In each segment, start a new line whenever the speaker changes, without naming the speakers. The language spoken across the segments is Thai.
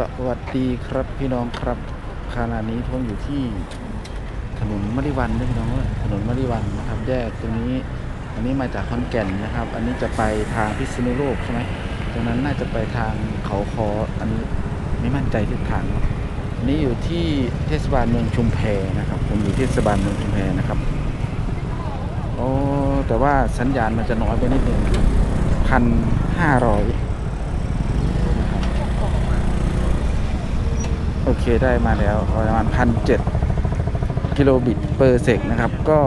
สวัสดีครับพี่น้องครับขณะนี้ผมอยู่ที่ถนนมริวันนะพี่น้องถนนมริวันนะครับ แยกตรงนี้ อันนี้มาจากขอนแก่นนะครับ อันนี้จะไปทางพิษณุโลกใช่ไหมตรงนั้นน่าจะไปทางเขาคออันนี้ไม่มั่นใจทิศทางอันนี้อยู่ที่เทศบาลเมืองชุมแพนะครับ ผมอยู่เทศบาลเมืองชุมแพนะครับโอ้แต่ว่าสัญญาณมันจะน้อยไปนิดนึงพันห้าร้อย โอเคได้มาแล้วประมาณพันเจ็ดกิโลบิตเปอร์เซกนะครับ ก็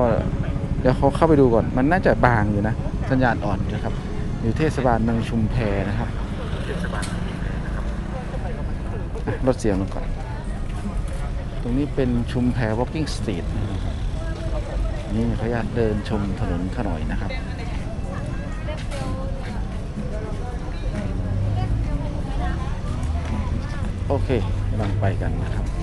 เดี๋ยวเขาเข้าไปดูก่อน มันน่าจะบางอยู่นะ สัญญาณอ่อนนะครับ อยู่เทศบาลเมืองชุมแพนะครับเทศบาลเมืองชุมแพนะครับอะลดเสียงลงก่อน ตรงนี้เป็นชุมแพ walking street นะครับนี่ขออนุญาตเดินชมถนนขน่อยนะครับโอเค กำลังไปกันนะครับ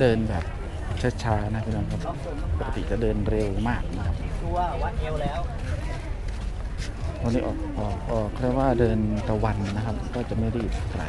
เขา
เดินแบบช้าๆนะพี่น้องครับปกติจะเดินเร็วมากนะครับ
ตัววัดเอวแล้ว
วันนี้ออกออกออกเรียกว่าเดินตะวันนะครับ ก็จะไม่รีบไกล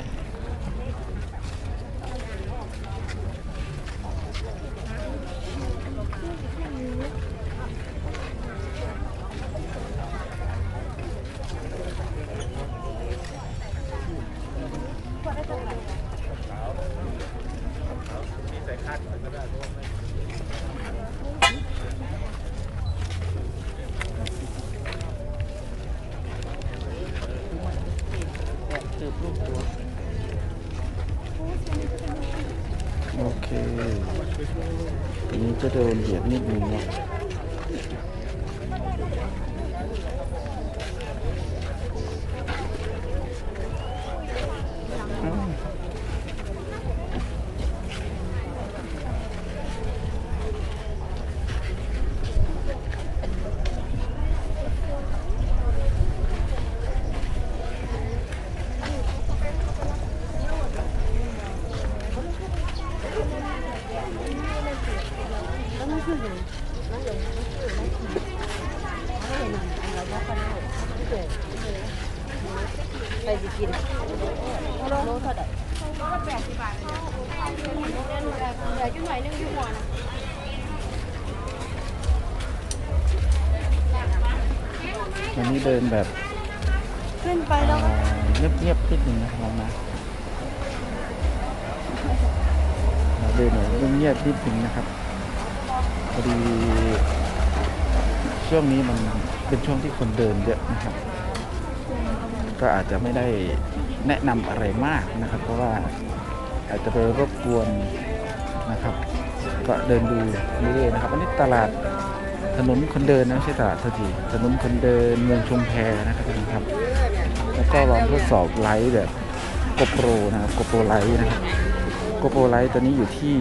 สืบรูปตัว
โอเคที นี้จะโดนเหยียบนิดนึงเนะอ้าววั นนี้เดินแบบ
ขึ้นไปแล้วก็
เงียบเงียบๆนิดนึงนะครับนะเราเดินแบบเงียบๆนิดนึงนะครับพอดีช่วงนี้มันเป็นช่วงที่คนเดินเยอะนะครับ ก็อาจจะไม่ได้แนะนำอะไรมากนะครับ เพราะว่าอาจจะไปรบกวนนะครับ ก็เดินดูเรื่อยๆนะครับ อันนี้ตลาด ถนนคนเดินนะไม่ใช่ตลาดเท่าทีถนนคนเดินเมืองชุมแพนะครับทุกท่านครับ แล้วก็ลองทดสอบไลท์แบบโกโปรนะครับโกโปรไลท์นะครับโกโปรไลท์ตัวนี้อยู่ที่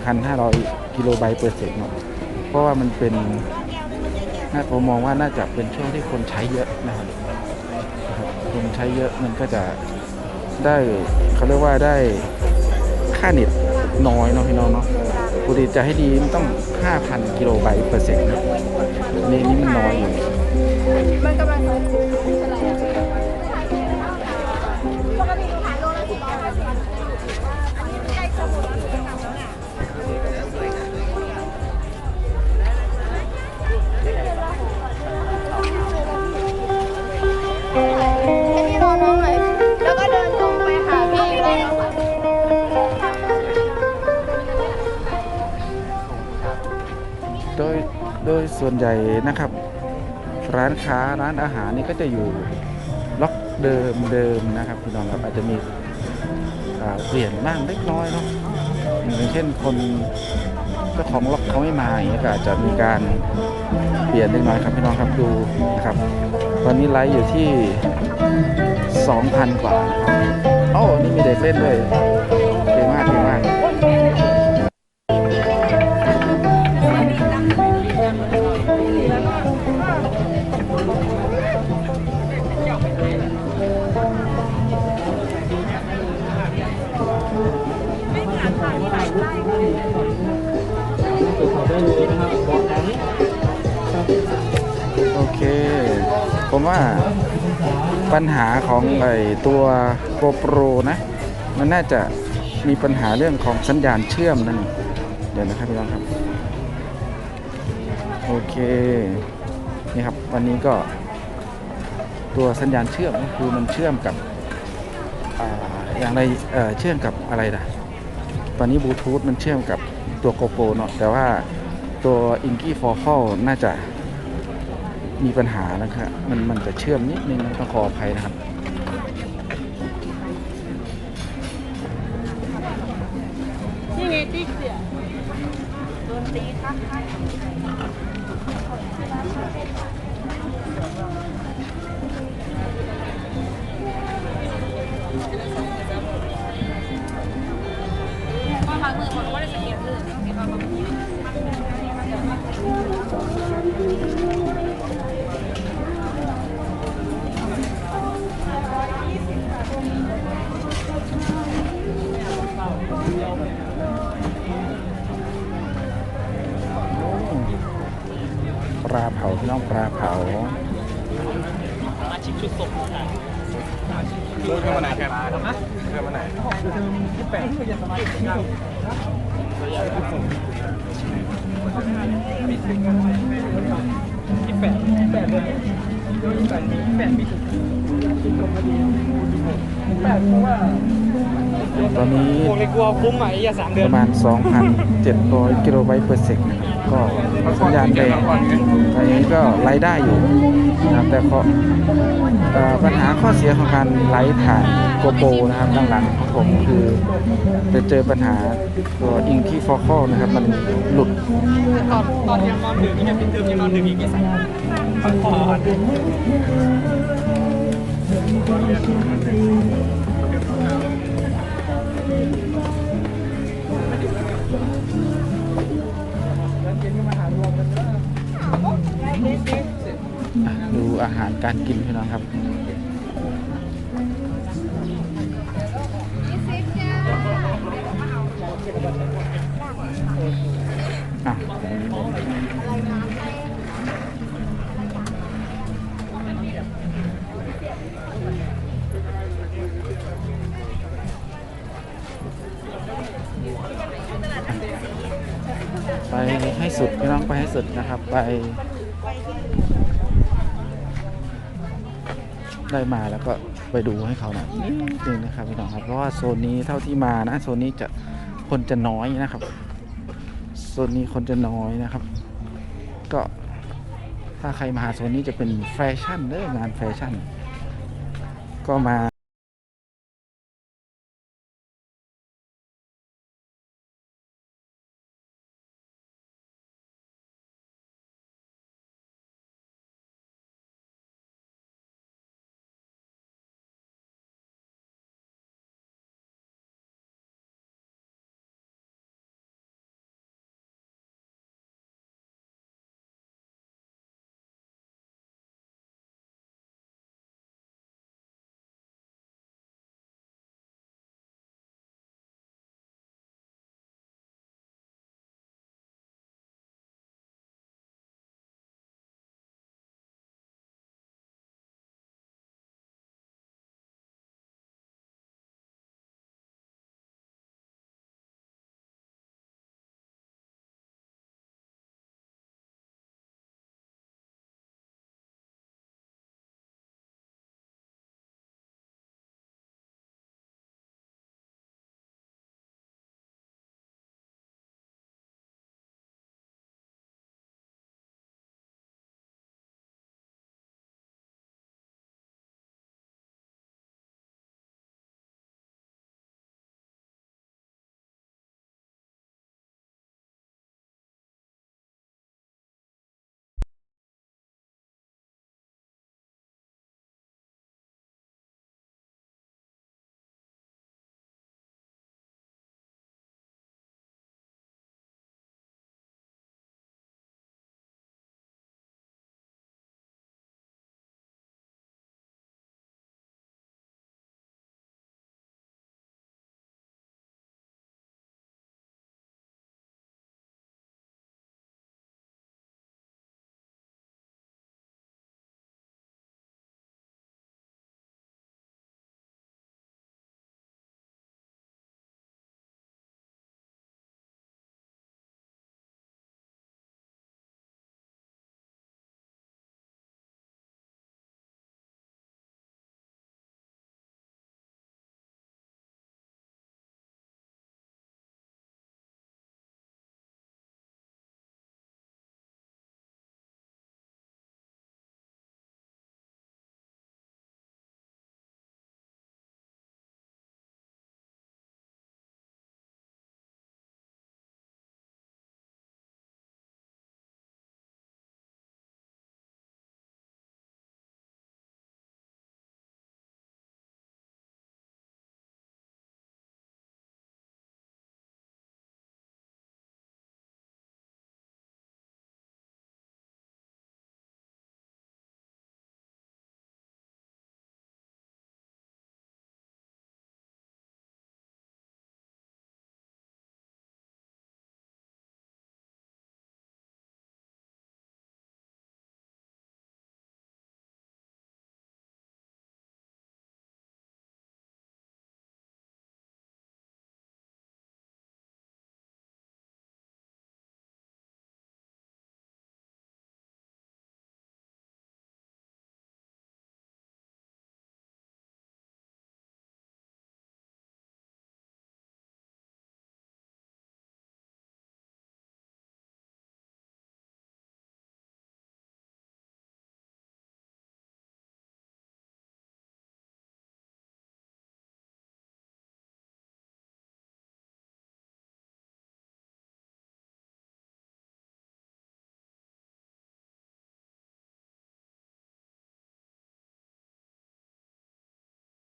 1,500 กิโลไบต์เปอร์เซ็นต์เนาะเพราะว่ามันเป็นน่าผมมองว่าน่าจะเป็นช่วงที่คนใช้เยอะนะครับคนใช้เยอะมันก็จะได้เขาเรียกว่าได้ค่าเน็ตน้อยเนาะพี่น้องเนาะ ปกติจะให้ดีมันต้อง 5,000 กิโลไบต์เปอร์เซ็นต์นี่นี่มันน้อยอยู่
มันกำลัง ส่วนให
ญ่นะครับ ร้านค้าร้านอาหารนี่ก็จะอยู่ล็อกเดิมเดิมนะครับพี่น้องครับอาจจะมีเปลี่ยนบ้างเล็กน้อยเนาะอย่างเช่นคนเจ้าของล็อกเขาไม่มาอย่างเงี้ก็อาจจะมีการเปลี่ยนเล็กน้อยครับพี่น้องครับดูนะครับตอนนี้ไลฟ์อยู่ที่ 2,000 กว่าครับโอ้นี่มีเด็กเล่นด้วย ผมว่าปัญหาของไอตัว GoPro นะ มันน่าจะมีปัญหาเรื่องของสัญญาณเชื่อมนั่นเดี๋ยวนะครับพี่น้องครับ โอเคนี่ครับวันนี้ก็ ตัวสัญญาณเชื่อมก็คือมันเชื่อมกับออย่างไรเเชื่อมกับอะไรนะตอนนี้บลูทูธมันเชื่อมกับตัว GoPro เนาะแต่ว่าตัว i n k y f o c a l น่าจะ มีปัญหานะครับมันมันจะเชื่อมนิดนึงนะต้องขออภัยนะครับ
นี่ไงติ๊กเสียโดนตีค
รับ น้องปลาเผา
มาชิมชุดส่งนะ
เริ่มวันไหนครับเริ่มวันไหน
ที่แปดที่จะสมาชิกครับที่แปดที่แปดเลยที่แปดมีแปดมีถึงกินลงพอดีแปดเพราะว่า
ตอนนี้
พวกเลยกลัวคุ้มไหมอย่าสามเดื
ป
อน
ระมาณ 2,700 กิโลไบต์เปอร์เซกนะครับ ก็สัญญาณแรงตอนนี้ก็ไลฟ์ได้อยู่นะครับแต่ข้อเอ่อปัญหาข้อเสียของการไลฟ์ผ่านโกโปนะครับด้านหลังของผมคือจะเจอปัญหาตัวอิงที่ฟอคอนะครับมันหลุด
ตอนตอนยังนอนดึกยังเปิดเทอมยังนอนดึกอีกกี่สายพักผ่อน
อะดู ดูอาหารการกินพี่น้องครับอะ ไปให้สุดพี่น้องไปให้สุดนะครับ ไปได้มาแล้วก็ไปดูให้เขาหน่อยนิดนึงนะครับพี่น้องครับเพราะว่าโซนนี้เท่าที่มานะโซนนี้จะคนจะน้อยนะครับโซนนี้คนจะน้อยนะครับ ก็ถ้าใครมาหาโซนนี้จะเป็นแฟชั่นเด้องานแฟชั่น ก็มา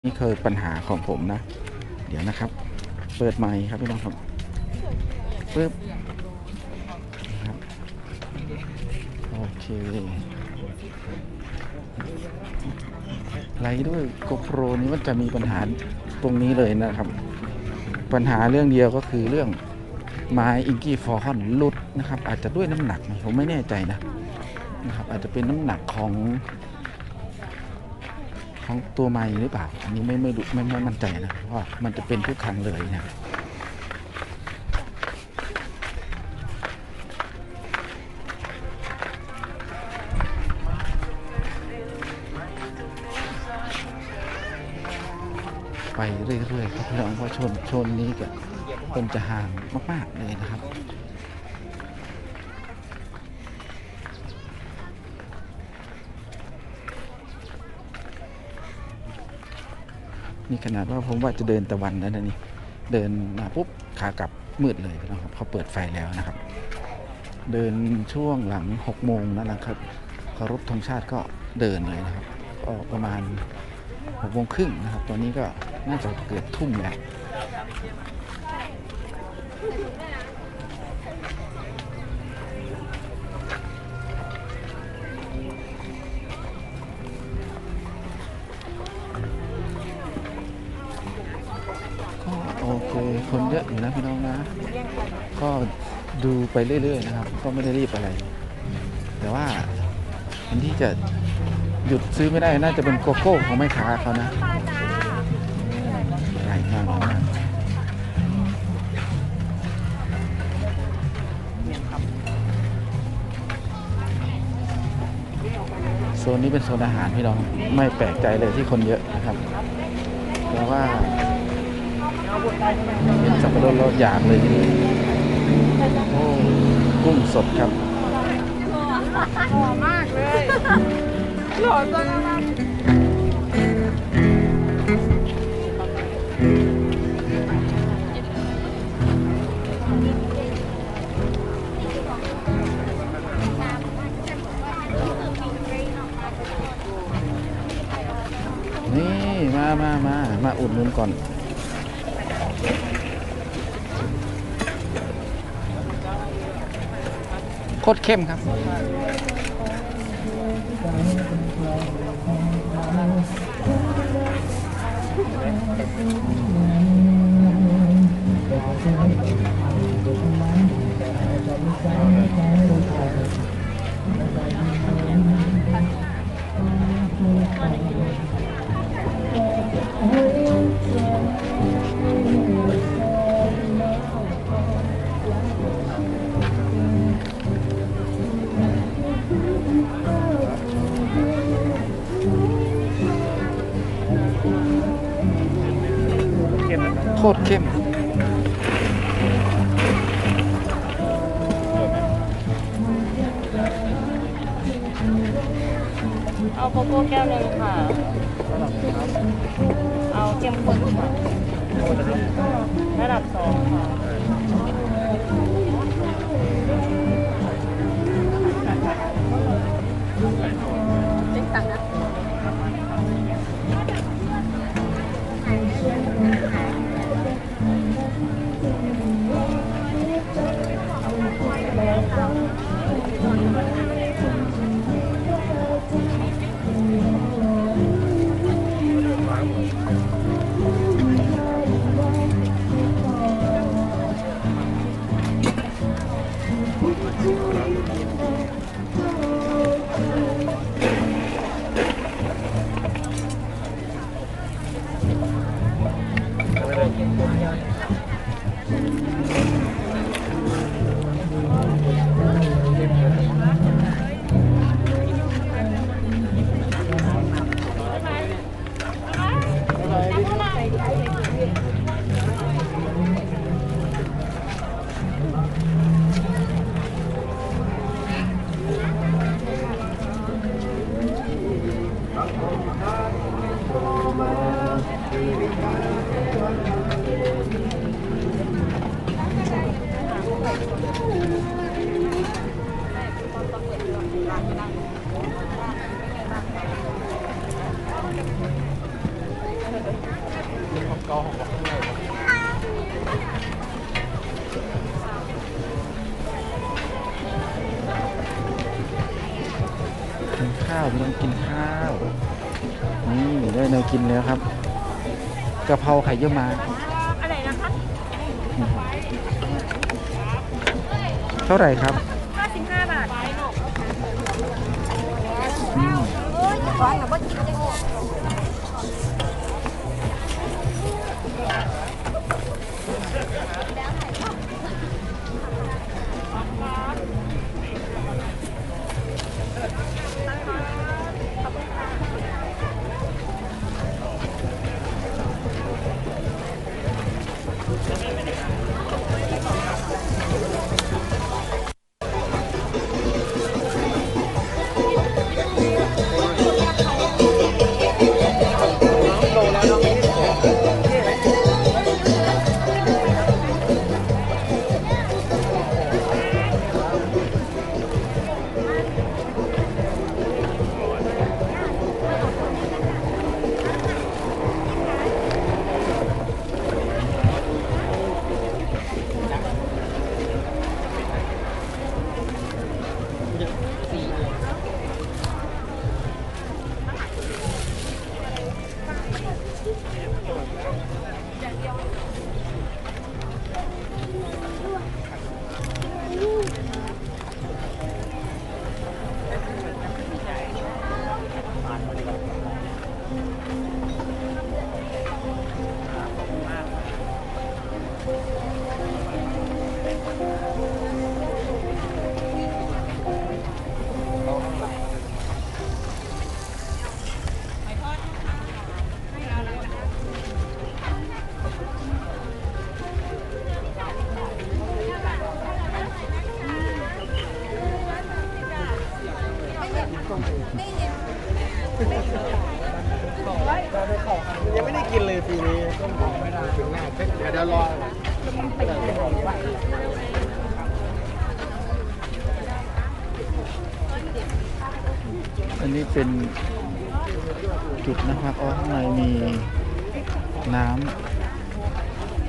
นี่คือปัญหาของผมนะ เดี๋ยวนะครับ เปิดไมค์ครับพี่น้องครับปึ๊บครับโอเคไล่ด้วย GoPro นี้มันจะมีปัญหาตรงนี้เลยนะครับ ปัญหาเรื่องเดียวก็คือเรื่องไม้อิงกี้ฟอร์ฮอนลุดนะครับ อาจจะด้วยน้ำหนักผมไม่แน่ใจนะนะครับ อาจจะเป็นน้ำหนักของ ของตัวไม้หรือเปล่า อันนี้ไม่ไม่รู้ไม่ไม่มั่นใจนะเพราะว่ามันจะเป็นทุกครั้งเลยนะไปเรื่อยๆครับพี่น้องเพราะชนชนนี้ก็คนจะห่างมากๆเลยนะครับ นี่ขนาดว่าผมว่าจะเดินตะวันแล้วนะนี่เดินมาปุ๊บขากลับมืดเลยนะครับเขาเปิดไฟแล้วนะครับ เดินช่วงหลังหกโมงนั่นแหละครับเคารพธงชาติก็เดินเลยนะครับก็ประมาณหกโมงครึ่งนะครับ ตอนนี้ก็น่าจะเกือบทุ่มแล้ว คนเยอะอยู่นะพี่น้องนะ ก็ดูไปเรื่อย ๆ นะครับ ก็ไม่ได้รีบอะไร แต่ว่าอันที่จะหยุดซื้อไม่ได้น่าจะเป็นโกโก้ของแม่ค้าเขานะใหญ่มากมากโซนนี้เป็นโซนอาหารพี่น้องไม่แปลกใจเลยที่คนเยอะนะครับเพราะว่า สับปะรดรสอยางเลยทีนี้กุ้งสดครับ
หล่อมากเลยหล่อจัง
นี่ มามามามาอุดหนุนก่อน โค ตรเข้มครับ โคตรเข้มา
ว
พี่น้องกินข้าวนี่ได้แนวกินแล้วครับกะเพราไข่เยี่ยวม้า
อะไรนะคะ
เท่าไหร่ครับ
55บาท
อืม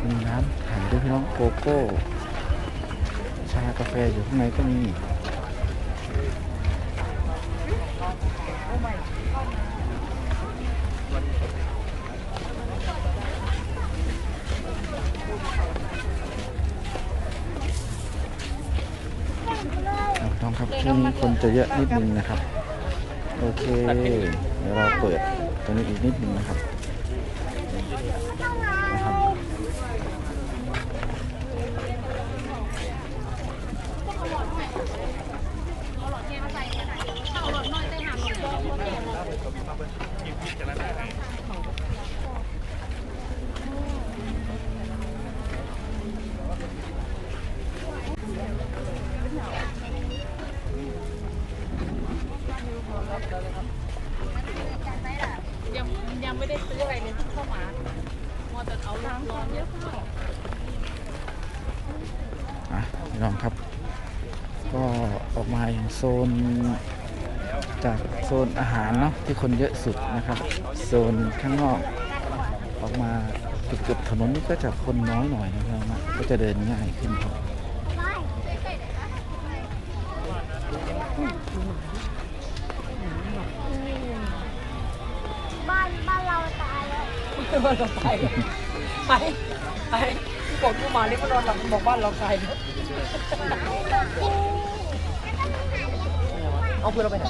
มีน้ำ
ขายด้วยพี่น้องโกโก้ ชากาแฟอยู่ข้างในก็มีครับน้องครับช่วงนี้คนจะเยอะนิดนึงนะครับ โอเค เดี๋ยวเราเปิดตรงนี้อีกนิดนึงนะครับนะครับ
ยังยังไม่ได้ซื้ออะไรเลยเข้ามา มอแต่เอาล้างร้อนเยอะมาก
อะพี่น้องครับ ก็ออกมาอย่างโซนจากโซนอาหารเนาะที่คนเยอะสุดนะครับ โซนข้างนอก ออกมาเกือบๆถนนนี่ก็จะคนน้อยหน่อยนะครับก็จะเดินง่ายขึ้นครับ
บ้านบ้านเราตายแล้ว
บ้านเราไปไปไปที่บอกกูมานี่ก็นอนหลับบอกบ้านเราไกลแล้ว เอาเพื่อนเราไปไหน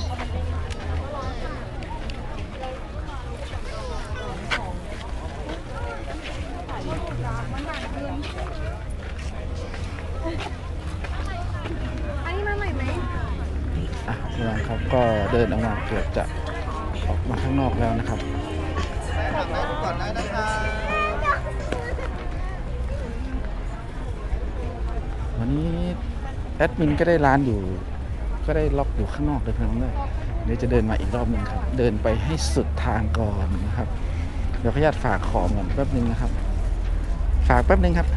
อันนี้มาใหม่ไหม
อะพี่น้องครับก็เดินออกมาเกือบจะออกมาข้างนอกแล้วนะครับ
ก่อนได้นะคะ
วันนี้แอดมินก็ได้ร้านอยู่ ก็ได้ล็อกอยู่ข้างนอกเลยเพื่อนเลยเดี๋ยวจะเดินมาอีกรอบหนึ่งครับ เดินไปให้สุดทางก่อนนะครับ เดี๋ยวขออนุญาตฝากของก่อนแป๊บหนึ่งนะครับ ฝากแป๊บหนึ่งครับ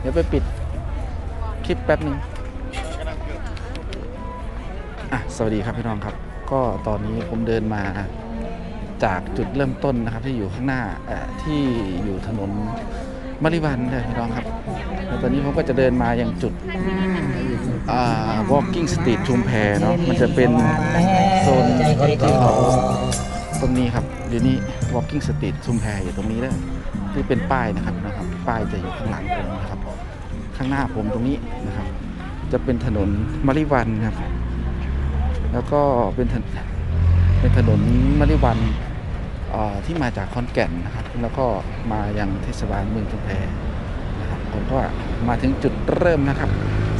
เดี๋ยวไปปิดคลิปแป๊บหนึ่งอะสวัสดีครับพี่น้องครับ ก็ตอนนี้ผมเดินมาจากจุดเริ่มต้นนะครับที่อยู่ข้างหน้าที่อยู่ถนนมริวันเลยพี่น้องครับแล้วตอนนี้ผมก็จะเดินมาอย่างจุด walking street ชุมแพเนาะมันจะเป็นโซนที่เขาตรงนี้ครับเดี๋ยวนี้ walking street ชุมแพอยู่ตรงนี้เลยที่เป็นป้ายนะครับนะครับ ป้ายจะอยู่ข้างหลังผมนะครับ ข้างหน้าผมตรงนี้นะครับ จะเป็นถนนมาริวันครับ แล้วก็เป็นถนนเป็นถนนมริวันที่มาจากขอนแก่นนะครับ แล้วก็มายังเทศบาลเมืองชุมแพนะครับผมก็มาถึงจุดเริ่มนะครับ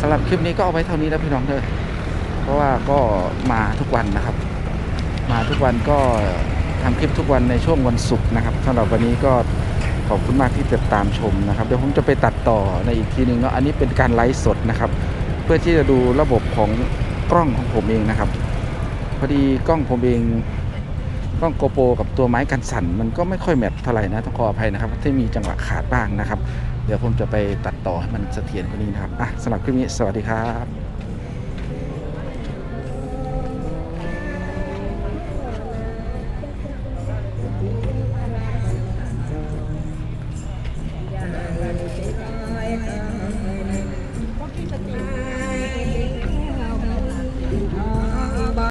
สำหรับคลิปนี้ก็เอาไว้เท่านี้แล้วพี่น้องเด้อเพราะว่าก็มาทุกวันนะครับ มาทุกวันก็ทำคลิปทุกวันในช่วงวันศุกร์นะครับสำหรับวันนี้ก็ขอบคุณมากที่ติดตามชมนะครับ เดี๋ยวผมจะไปตัดต่อในอีกทีหนึ่งเนาะอันนี้เป็นการไลฟ์สดนะครับ เพื่อที่จะดูระบบของกล้องของผมเองนะครับ พอดีกล้องผมเองกล้องโกโปรกับตัวไม้กันสั่น มันก็ไม่ค่อยแมทเท่าไหร่นะต้องขออภัยนะครับที่มีจังหวะขาดบ้างนะครับ เดี๋ยวผมจะไปตัดต่อให้มันเสถียรกว่านี้นะครับอะสำหรับคลิปนี้สวัสดีครับ